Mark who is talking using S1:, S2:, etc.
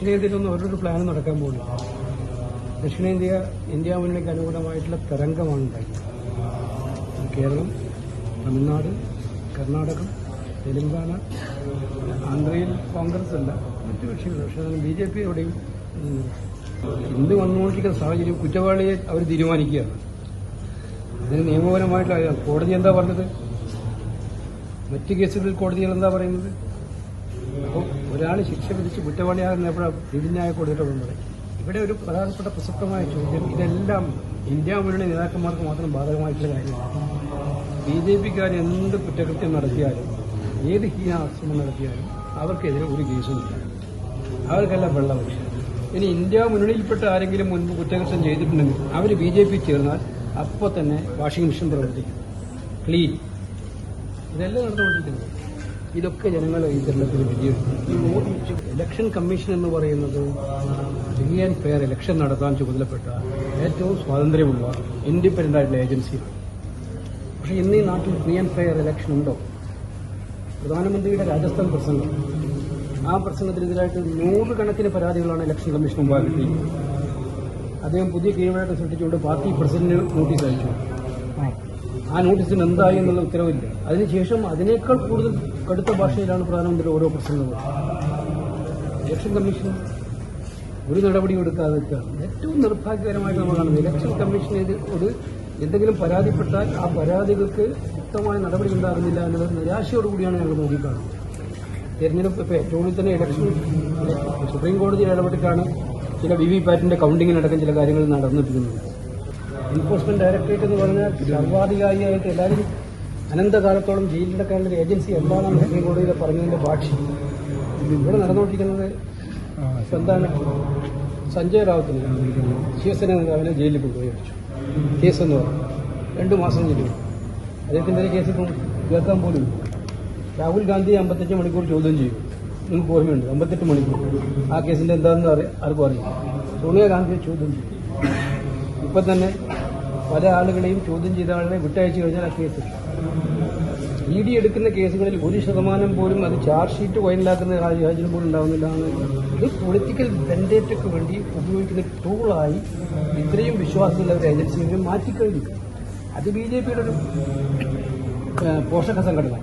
S1: ദക്ഷിണേന്ത്യയിലൊന്നും ഓരോരു പ്ലാൻ നടക്കാൻ പോകുന്നു ദക്ഷിണേന്ത്യ ഇന്ത്യ മുന്നണിക്ക് അനുകൂലമായിട്ടുള്ള തരംഗമാണ് ഉണ്ടായത്. കേരളം തമിഴ്നാട് കർണാടകം തെലങ്കാന ആന്ധ്രയിൽ കോൺഗ്രസ് അല്ല മറ്റു കക്ഷികൾ. പക്ഷേ ബി ജെ പി എവിടെയും ഇന്ന് വന്നുകൊണ്ടിരിക്കുന്ന സാഹചര്യം കുറ്റവാളിയെ അവർ തീരുമാനിക്കുകയാണ്. അതിന് നിയമപരമായിട്ടുള്ള കോടതി എന്താ പറഞ്ഞത്? മറ്റ് കേസുകളിൽ കോടതികൾ എന്താ പറയുന്നത്? ഒരാൾ ശിക്ഷ വിധിച്ച് കുറ്റവാളിയാകുന്നപ്പോഴാണ് വിധിന്യായ കോടതിയുടെ കൊടുത്തിട്ടുണ്ട് ഇവിടെ ഒരു പ്രധാനപ്പെട്ട പ്രസക്തമായ ചോദ്യം ഇതെല്ലാം ഇന്ത്യ മുന്നണി നേതാക്കന്മാർക്ക് മാത്രം ബാധകമായിട്ടുള്ള കാര്യമാണ് ബി ജെ പിക്കാർ എന്ത് കുറ്റകൃത്യം നടത്തിയാലും ഏത് ഹീനാശ്രമം നടത്തിയാലും അവർക്കെതിരെ ഒരു കേസുമില്ല. അവർക്കെല്ലാം വെള്ളമില്ല ഇനി ഇന്ത്യ മുന്നണിയിൽപ്പെട്ട ആരെങ്കിലും മുൻപ് കുറ്റകൃത്യം ചെയ്തിട്ടുണ്ടെങ്കിൽ അവർ ബി ജെ പി ചേർന്നാൽ അപ്പോൾ തന്നെ വാഷിംഗ് മെഷീൻ പ്രവർത്തിക്കും. ക്ലീൻ. ഇതെല്ലാം നടന്നുകൊണ്ടിരിക്കുന്നത് ഇതൊക്കെ ജനങ്ങൾ ഈ തെരഞ്ഞെടുപ്പിൽ വിജയിപ്പിക്കും ഇലക്ഷൻ കമ്മീഷൻ എന്ന് പറയുന്നത് ഫ്രീ ആൻഡ് ഫെയർ ഇലക്ഷൻ നടത്താൻ ചുമതലപ്പെട്ട ഏറ്റവും സ്വാതന്ത്ര്യമുള്ള ഇൻഡിപെൻഡന്റ് ആയിട്ടുള്ള ഏജൻസിയാണ് പക്ഷെ ഇന്ന് ഈ നാട്ടിൽ ഫ്രീ ആൻഡ് ഫെയർ ഇലക്ഷൻ ഉണ്ടോ? പ്രധാനമന്ത്രിയുടെ രാജസ്ഥാൻ പ്രസംഗം. ആ പ്രസംഗത്തിനെതിരായിട്ട് നൂറുകണക്കിന് പരാതികളാണ് ഇലക്ഷൻ കമ്മീഷൻ മുമ്പാകെ കിട്ടിയത് അദ്ദേഹം പുതിയ കീഴ്വഴക്കം സൃഷ്ടിച്ചുകൊണ്ട് പാർട്ടി പ്രസിഡന്റിന് നോട്ടീസ് അയച്ചു. ആ നോട്ടീസിന് എന്തായി എന്നുള്ള ഉത്തരവില്ല. അതിനുശേഷം അതിനേക്കാൾ കൂടുതൽ കടുത്ത ഭാഷയിലാണ് പ്രധാനമന്ത്രി ഓരോ പ്രസംഗവും ഇലക്ഷൻ കമ്മീഷൻ ഒരു നടപടി എടുക്കാതെ ഏറ്റവും നിർഭാഗ്യകരമായിട്ട് നമ്മൾ കാണുന്നത് ഇലക്ഷൻ ഒരു എന്തെങ്കിലും പരാതിപ്പെട്ടാൽ ആ പരാതികൾക്ക് വ്യക്തമായ നടപടി ഉണ്ടാകുന്നില്ല എന്നുള്ള നിരാശയോടുകൂടിയാണ് ഞങ്ങൾ നോക്കിക്കാണുന്നത്. തെരഞ്ഞെടുപ്പ് ഇപ്പോൾ ഏറ്റവും കൂടുതൽ തന്നെ ഇലക്ഷൻ സുപ്രീം കോടതിയിൽ ഇടപെട്ടിട്ടാണ് ചില വി വി പാറ്റിന്റെ കൗണ്ടിങ്ങിനടക്കം ചില കാര്യങ്ങൾ നടന്നിട്ടുള്ളത് എൻഫോഴ്സ്മെന്റ് ഡയറക്ടറേറ്റ് എന്ന് പറഞ്ഞാൽ സർവാധികാരിയായിട്ട് എല്ലാവരും അനന്തകാലത്തോളം ജയിലിലടക്കാനുള്ള ഒരു ഏജൻസി എന്താണെന്ന് സുപ്രീം കോടതിയിൽ പറഞ്ഞതിന്റെ ഭാഷ. ഇവിടെ നടന്നുകൊണ്ടിരിക്കുന്നത് എന്താണ്? സഞ്ജയ് റാവത്തിന് ശിവസേന നേതാവിനെ ജയിലിൽ കൊണ്ടുപോയി അടിച്ചു കേസെന്ന് പറഞ്ഞു. രണ്ടു മാസം ജയിലിൽ. അദ്ദേഹത്തിന്റെ കേസ് ഇപ്പം കേൾക്കാൻ പോലും രാഹുൽ ഗാന്ധി അമ്പത്തഞ്ച് മണിക്കൂർ ചോദ്യം ചെയ്യും. നിങ്ങൾക്ക് ഓർമ്മയുണ്ട്? അമ്പത്തെട്ട് മണിക്കൂർ. ആ കേസിന്റെ എന്താണെന്ന് അറിയാം? ആർക്കും അറിയാം സോണിയാഗാന്ധിയെ ചോദ്യം ചെയ്യും. ഇപ്പം തന്നെ പല ആളുകളെയും ചോദ്യം ചെയ്ത ആളുകളെ വിട്ടയച്ചു കഴിഞ്ഞാൽ ആ കേസ് ഇ ഡി എടുക്കുന്ന കേസുകളിൽ ഒരു ശതമാനം പോലും അത് ചാർജ് ഷീറ്റ് വൈനലാക്കുന്ന സാഹചര്യം പോലും ഉണ്ടാവുന്നില്ല ഇത് പൊളിറ്റിക്കൽ വെൻഡേറ്റയ്ക്ക് വേണ്ടി ഉപയോഗിക്കുന്ന ടൂളായി ഇത്രയും വിശ്വാസമുള്ള ഒരു ഏജൻസിയെ മാറ്റിക്കഴിഞ്ഞു അത് ബി ജെ പിയുടെ ഒരു പോഷക സംഘടന.